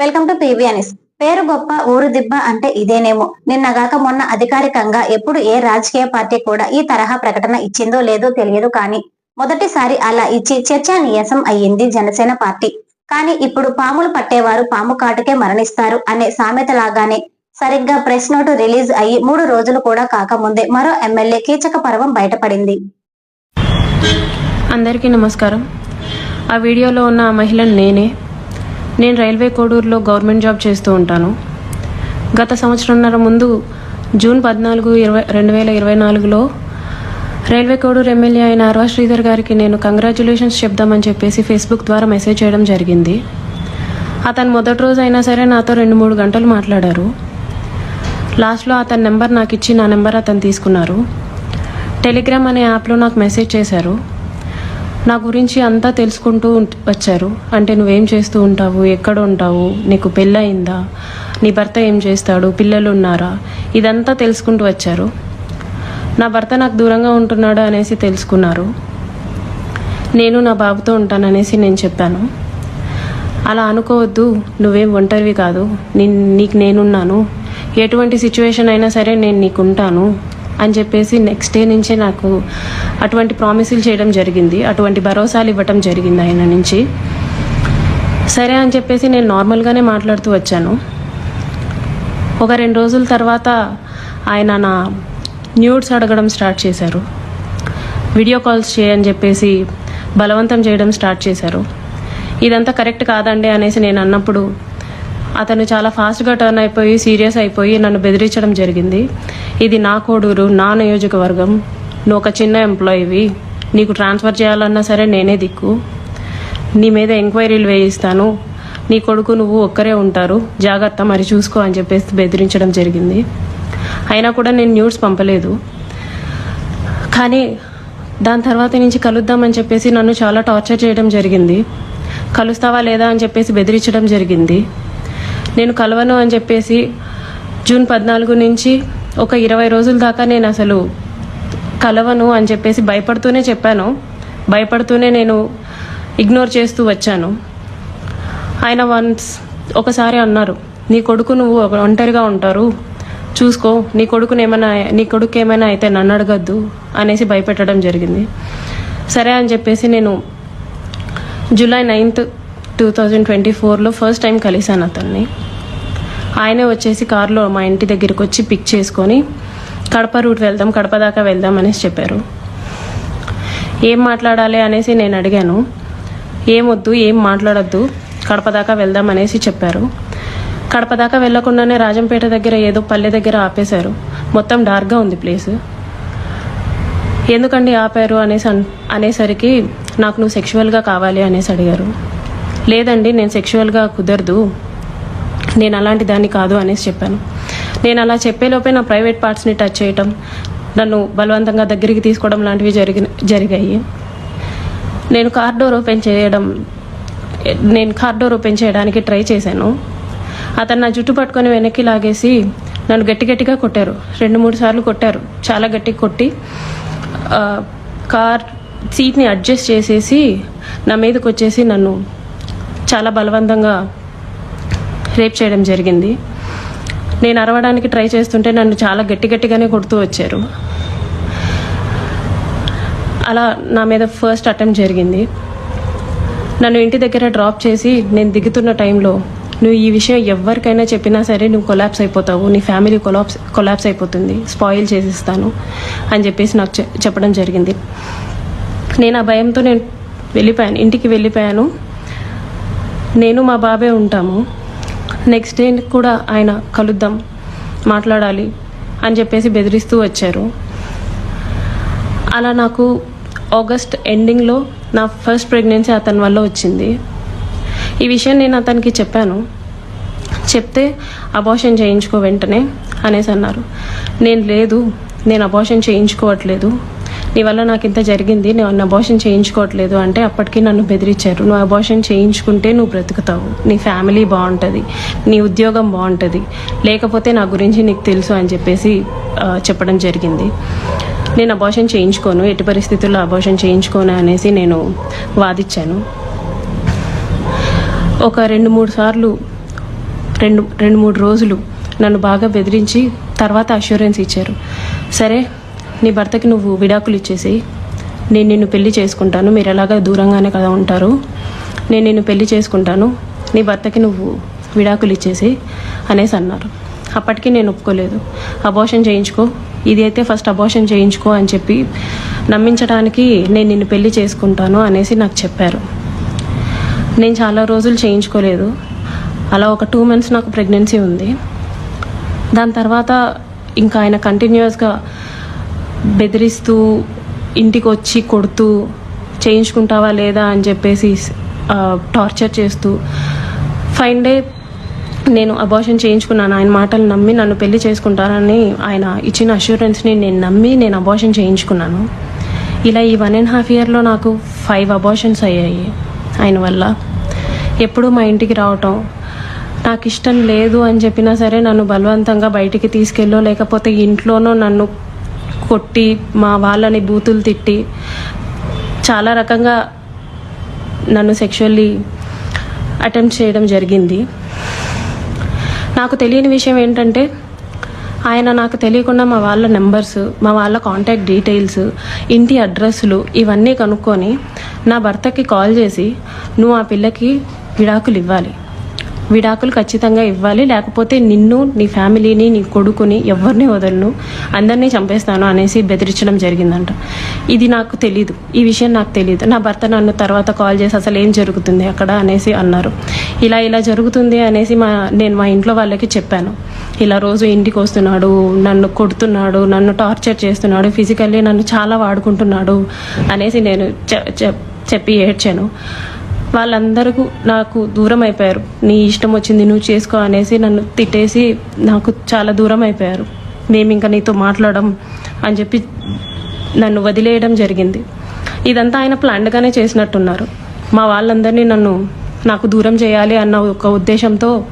Welcome to PVNS పేరు గొప్ప ఊరు దిబ్బ అంటే ఇదేనేమో. నిన్నగాక మొన్న అధికారికంగా ఎప్పుడు ఏ రాజకీయ పార్టీ కూడా ఈ తరహా ప్రకటన ఇచ్చిందో లేదో తెలియదు కానీ మొదటిసారి అలా ఇచ్చి చర్చానీయసం అయ్యింది జనసేన పార్టీ. కానీ ఇప్పుడు పాములు పట్టేవారు పాము కాటుకే మరణిస్తారు అనే సామెత లాగానే సరిగ్గా ప్రెస్ నోటు రిలీజ్ అయ్యి మూడు రోజులు కూడా కాకముందే మరో ఎమ్మెల్యే కీచక పర్వం బయటపడింది. అందరికీ నమస్కారం. ఆ వీడియోలో ఉన్న ఆ మహిళను నేనే. నేను రైల్వే కోడూరులో గవర్నమెంట్ జాబ్ చేస్తూ ఉంటాను. గత సంవత్సరంన్నర ముందు జూన్ పద్నాలుగు ఇరవై రెండు వేల ఇరవై నాలుగులో రైల్వే కోడూరు ఎమ్మెల్యే అయిన అర్వా శ్రీధర్ గారికి నేను కంగ్రాచులేషన్స్ చెప్దామని చెప్పేసి ఫేస్బుక్ ద్వారా మెసేజ్ చేయడం జరిగింది. అతను మొదటి రోజు అయినా సరే నాతో రెండు మూడు గంటలు మాట్లాడారు. లాస్ట్లో అతని నెంబర్ నాకు ఇచ్చి నా నెంబర్ అతను తీసుకున్నారు. టెలిగ్రామ్ అనే యాప్లో నాకు మెసేజ్ చేశారు. నా గురించి అంతా తెలుసుకుంటూ వచ్చారు. అంటే నువ్వేం చేస్తూ ఉంటావు? ఎక్కడ ఉంటావు నీకు పెళ్ళయిందా? నీ భర్త ఏం చేస్తాడు? పిల్లలు ఉన్నారా ఇదంతా తెలుసుకుంటూ వచ్చారు. నా భర్త నాకు దూరంగా ఉంటున్నాడు అనేసి తెలుసుకున్నారు. నేను నా బాబుతో ఉంటాననేసి నేను చెప్పాను. అలా అనుకోవద్దు. నువ్వేం ఒంటరివి కాదు. నీ నీకు నేనున్నాను. ఎటువంటి సిచ్యువేషన్ అయినా సరే నేను నీకు ఉంటాను అని చెప్పేసి నెక్స్ట్ డే నుంచే నాకు అటువంటి ప్రామిసులు చేయడం జరిగింది. అటువంటి భరోసాలు ఇవ్వటం జరిగింది ఆయన నుంచి. సరే అని చెప్పేసి నేను నార్మల్గానే మాట్లాడుతూ వచ్చాను. ఒక రెండు రోజుల తర్వాత ఆయన నా న్యూడ్స్ అడగడం స్టార్ట్ చేశారు. వీడియో కాల్స్ చేయని చెప్పేసి బలవంతం చేయడం స్టార్ట్ చేశారు. ఇదంతా కరెక్ట్ కాదండి అనేసి నేను అన్నప్పుడు అతను చాలా ఫాస్ట్గా టర్న్ అయిపోయి సీరియస్ అయిపోయి నన్ను బెదిరించడం జరిగింది. ఇది నా కోడూరు నా నియోజకవర్గం. నువ్వు ఒక చిన్న ఎంప్లాయీవి నీకు ట్రాన్స్ఫర్ చేయాలన్నా సరే నేనే దిక్కు. నీ మీద ఎంక్వైరీలు వేయిస్తాను. నీ కొడుకు నువ్వు ఒక్కరే ఉంటారు. జాగ్రత్త మరి చూసుకో అని చెప్పేసి బెదిరించడం జరిగింది. అయినా కూడా నేను న్యూస్ పంపలేదు. కానీ దాని తర్వాత నుంచి కలుద్దామని చెప్పేసి నన్ను చాలా టార్చర్ చేయడం జరిగింది. కలుస్తావా లేదా అని చెప్పేసి బెదిరించడం జరిగింది. నేను కలవను అని చెప్పేసి జూన్ పద్నాలుగు నుంచి ఒక ఇరవై రోజుల దాకా నేను అసలు కలవను అని చెప్పేసి భయపడుతూనే చెప్పాను. భయపడుతూనే నేను ఇగ్నోర్ చేస్తూ వచ్చాను. ఆయన వన్స్ ఒకసారి అన్నారు నీ కొడుకు నువ్వు ఒంటరిగా ఉంటారు. చూసుకో నీ కొడుకుని ఏమైనా నీ కొడుకు ఏమైనా అయితే నన్ను అడగద్దు అనేసి భయపెట్టడం జరిగింది. సరే అని చెప్పేసి నేను July ninth two thousand twenty ఫోర్లో ఫస్ట్ టైం కలిశాను అతన్ని. ఆయనే వచ్చేసి కారులో మా ఇంటి దగ్గరికి వచ్చి పిక్ చేసుకొని కడప రూట్ వెళ్దాం కడప దాకా వెళ్దాం అనేసి చెప్పారు. ఏం మాట్లాడాలి అనేసి నేను అడిగాను. ఏమొద్దు ఏం మాట్లాడొద్దు కడప దాకా వెళ్దాం అనేసి చెప్పారు. కడప దాకా వెళ్ళకుండానే రాజంపేట దగ్గర ఏదో పల్లె దగ్గర ఆపేశారు. మొత్తం డార్క్గా ఉంది ప్లేస్. ఎందుకండి ఆపారు అనేసి అనేసరికి నాకు నువ్వు సెక్షువల్గా కావాలి అనేసి అడిగారు. లేదండి నేను సెక్షువల్గా కుదరదు. నేను అలాంటి దాన్ని కాదు అనేసి చెప్పాను. నేను అలా చెప్పేలోపే నా ప్రైవేట్ పార్ట్స్ని టచ్ చేయటం నన్ను బలవంతంగా దగ్గరికి తీసుకోవడం లాంటివి జరిగి జరిగాయి. నేను కార్ డోర్ ఓపెన్ చేయడం నేను కార్ డోర్ ఓపెన్ చేయడానికి ట్రై చేశాను. అతను నా జుట్టు పట్టుకొని వెనక్కి లాగేసి నన్ను గట్టి గట్టిగా కొట్టారు. రెండు మూడు సార్లు కొట్టారు. చాలా గట్టిగా కొట్టి కార్ సీట్ని అడ్జస్ట్ చేసేసి నా మీదకి వచ్చేసి నన్ను చాలా బలవంతంగా రేప్ చేయడం జరిగింది. నేను అరవడానికి ట్రై చేస్తుంటే నన్ను చాలా గట్టి గట్టిగానే కొడుతూ వచ్చారు. అలా నా మీద ఫస్ట్ అటెంప్ట్ జరిగింది. నన్ను ఇంటి దగ్గర డ్రాప్ చేసి నేను దిగుతున్న టైంలో నువ్వు ఈ విషయం ఎవరికైనా చెప్పినా సరే నువ్వు కొలాప్స్ అయిపోతావు. నీ ఫ్యామిలీ కొలాప్స్ కొలాప్స్ అయిపోతుంది. స్పాయిల్ చేసిస్తాను. అని చెప్పేసి నాకు చె- చెప్పడం జరిగింది. నేను ఆ భయంతో నేను వెళ్ళిపోయాను. ఇంటికి వెళ్ళిపోయాను. నేను మా బాబే ఉంటాము. నెక్స్ట్ డే కూడా ఆయన కలుద్దాం మాట్లాడాలి అని చెప్పేసి బెదిరిస్తూ వచ్చారు. అలా నాకు ఆగస్ట్ ఎండింగ్లో నా ఫస్ట్ ప్రెగ్నెన్సీ అతని వల్ల వచ్చింది. ఈ విషయం నేను అతనికి చెప్పాను. చెప్తే అబార్షన్ చేయించుకో వెంటనే అనేసి అన్నారు. నేను లేదు నేను అబార్షన్ చేయించుకోవట్లేదు. నీ వల్ల నాకు ఇంత జరిగింది నేను అబార్షన్ చేయించుకోవట్లేదు అంటే అప్పటికీ నన్ను బెదిరించారు. నువ్వు అబార్షన్ చేయించుకుంటే నువ్వు బ్రతుకుతావు. నీ ఫ్యామిలీ బాగుంటుంది నీ ఉద్యోగం బాగుంటుంది. లేకపోతే నా గురించి నీకు తెలుసు అని చెప్పేసి చెప్పడం జరిగింది. నేను అబార్షన్ చేయించుకోను ఎట్టి పరిస్థితుల్లో అబోషన్ చేయించుకోను అనేసి నేను వాదిచ్చాను. ఒక రెండు మూడు సార్లు రెండు రెండు మూడు రోజులు నన్ను బాగా బెదిరించి తర్వాత అష్యూరెన్స్ ఇచ్చారు. సరే నీ భర్తకి నువ్వు విడాకులు ఇచ్చేసి నేను నిన్ను పెళ్ళి చేసుకుంటాను. మీరు ఎలాగ దూరంగానే కదా ఉంటారు. నేను నిన్ను పెళ్ళి చేసుకుంటాను. నీ భర్తకి నువ్వు విడాకులు ఇచ్చేసి అనేసి అన్నారు. అప్పటికి నేను ఒప్పుకోలేదు. అబోషన్ చేయించుకో. ఇది అయితే ఫస్ట్ అబోషన్ చేయించుకో అని చెప్పి నమ్మించడానికి నేను నిన్ను పెళ్ళి చేసుకుంటాను అనేసి నాకు చెప్పారు. నేను చాలా రోజులు చేయించుకోలేదు. అలా ఒక టూ మంత్స్ నాకు ప్రెగ్నెన్సీ ఉంది. దాని తర్వాత ఇంకా ఆయన కంటిన్యూస్గా బెదిరిస్తూ ఇంటికి వచ్చి కొడుతూ చేయించుకుంటావా లేదా అని చెప్పేసి టార్చర్ చేస్తూ ఫైన్ డే నేను అబార్షన్ చేయించుకున్నాను. ఆయన మాటలు నమ్మి నన్ను పెళ్ళి చేసుకుంటానని ఆయన ఇచ్చిన అష్యూరెన్స్ని నేను నమ్మి నేను అబార్షన్ చేయించుకున్నాను. ఇలా ఈ వన్ అండ్ హాఫ్ ఇయర్లో నాకు ఫైవ్ అబార్షన్స్ అయ్యాయి. ఆయన వల్ల ఎప్పుడూ మా ఇంటికి రావటం నాకు ఇష్టం లేదు అని చెప్పినా సరే నన్ను బలవంతంగా బయటికి తీసుకెళ్ళో లేకపోతే ఇంట్లోనో నన్ను కొట్టి మా వాళ్ళని బూతులు తిట్టి చాలా రకంగా నన్ను సెక్షువల్లీ అటెంప్ట్ చేయడం జరిగింది. నాకు తెలియని విషయం ఏంటంటే ఆయన నాకు తెలియకుండా మా వాళ్ళ నెంబర్స్ మా వాళ్ళ కాంటాక్ట్ డీటెయిల్స్ ఇంటి అడ్రస్లు ఇవన్నీ కనుక్కొని నా భర్తకి కాల్ చేసి నువ్వు ఆ పిల్లకి విడాకులు ఇవ్వాలి. విడాకులు ఖచ్చితంగా ఇవ్వాలి. లేకపోతే నిన్ను నీ ఫ్యామిలీని నీ కొడుకుని ఎవరిని వదలను అందరినీ చంపేస్తాను అనేసి బెదిరించడం జరిగిందంట. ఇది నాకు తెలీదు. ఈ విషయం నాకు తెలియదు నా భర్త నన్ను తర్వాత కాల్ చేసి అసలు ఏం జరుగుతుంది అక్కడ అనేసి అన్నారు. ఇలా ఇలా జరుగుతుంది అనేసి మా నేను మా ఇంట్లో వాళ్ళకి చెప్పాను. ఇలా రోజు ఇంటికి వస్తున్నాడు నన్ను కొడుతున్నాడు నన్ను టార్చర్ చేస్తున్నాడు ఫిజికల్లీ నన్ను చాలా వాడుకుంటున్నాడు అనేసి నేను చె- చె- చెప్పి ఏడ్చాను. వాళ్ళందరూ నాకు దూరం అయిపోయారు నీ ఇష్టం వచ్చింది నువ్వు చేసుకో అనేసి నన్ను తిట్టేసి నాకు చాలా దూరం అయిపోయారు మేము ఇంకా నీతో మాట్లాడడం అని చెప్పి నన్ను వదిలేయడం జరిగింది. ఇదంతా ఆయన ప్లాన్డ్గానే చేసినట్టున్నారు. మా వాళ్ళందరినీ నన్ను నాకు దూరం చేయాలి అన్న ఒక ఉద్దేశంతో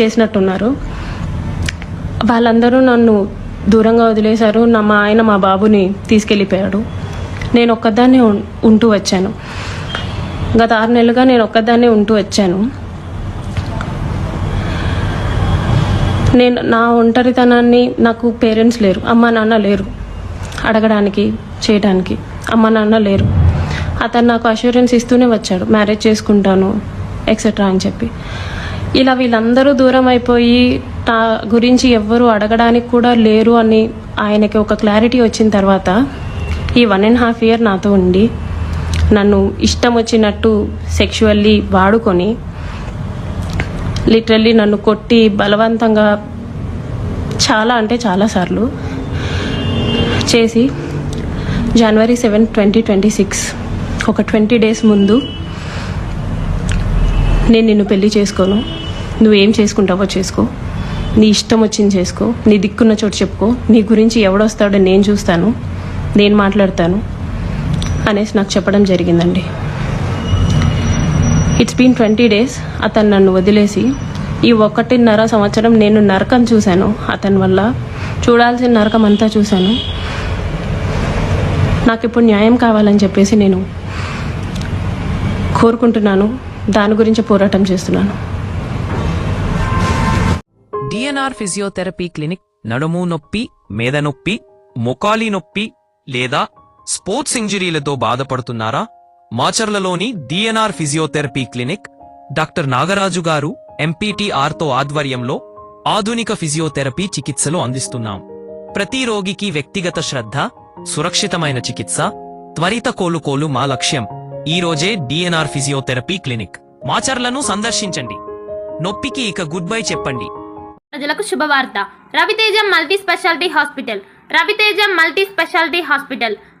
చేసినట్టున్నారు. వాళ్ళందరూ నన్ను దూరంగా వదిలేశారు. నా మా ఆయన మా బాబుని తీసుకెళ్ళిపోయాడు. నేను ఒక్కదాన్నే ఉంటూ వచ్చాను. గత ఆరు నెలలుగా నేను ఒక్కదాన్నే ఉంటూ వచ్చాను. నేను నా ఒంటరితనాన్ని నాకు పేరెంట్స్ లేరు అమ్మ నాన్న లేరు అడగడానికి చేయడానికి. అమ్మ నాన్న లేరు. అతను నాకు అష్యూరెన్స్ ఇస్తూనే వచ్చాడు మ్యారేజ్ చేసుకుంటాను ఎక్సెట్రా అని చెప్పి. ఇలా వీళ్ళందరూ దూరం అయిపోయి నా గురించి ఎవ్వరూ అడగడానికి కూడా లేరు అని ఆయనకి ఒక క్లారిటీ వచ్చిన తర్వాత ఈ వన్ అండ్ హాఫ్ ఇయర్ నాతో ఉండి నన్ను ఇష్టం వచ్చినట్టు సెక్షువల్లీ వాడుకొని లిటరల్లీ నన్ను కొట్టి బలవంతంగా చాలా అంటే చాలా సార్లు చేసి జనవరి సెవెన్ ట్వంటీ ట్వంటీ సిక్స్ ఒక ట్వంటీ డేస్ ముందు నేను నిన్ను పెళ్ళి చేసుకోను. నువ్వేం చేసుకుంటావో చేసుకో. నీ ఇష్టం వచ్చింది చేసుకో. నీ దిక్కున్న చోటు చెప్పుకో. నీ గురించి ఎవడొస్తాడో నేను చూస్తాను. నేను మాట్లాడతాను. అనేసి నాకు చెప్పడం జరిగిందండి. ఇట్స్ బీన్ ట్వంటీ డేస్ అతను నన్ను వదిలేసి ఈ ఒకటిన్నర సంవత్సరం నేను నరకం చూశాను. అతని వల్ల చూడాల్సిన నరకం అంతా చూశాను. నాకు ఇప్పుడు న్యాయం కావాలని చెప్పేసి నేను కోరుకుంటున్నాను. దాని గురించి పోరాటం చేస్తున్నాను. డిఎన్ఆర్ ఫిజియోథెరపీ క్లినిక్ నడుము నొప్పి మేద నొప్పి మొకాలి నొప్పి లేదా స్పోర్ట్స్ ఇంజరీలతో బాధపడుతున్నారా? మాచర్లలోని DNR physiotherapy clinic doctor Nagaraju garu ఎంపీటీఆర్తో ఆధ్వర్యంలో ఆధునిక ఫిజియోథెరపీ చికిత్సలు అందిస్తున్నాం. ప్రతి రోగికి వ్యక్తిగత శ్రద్ధ సురక్షితమైన చికిత్స త్వరిత కోలుకోలు మా లక్ష్యం. ఈ రోజే డిఎన్ఆర్ ఫిజియోథెరపీ క్లినిక్ మాచర్లను సందర్శించండి. నొప్పికి ఇక గుడ్ బై చెప్పండి. ప్రజలకు శుభవార్త. Raviteja multi speciality hospital. Raviteja multi speciality hospital.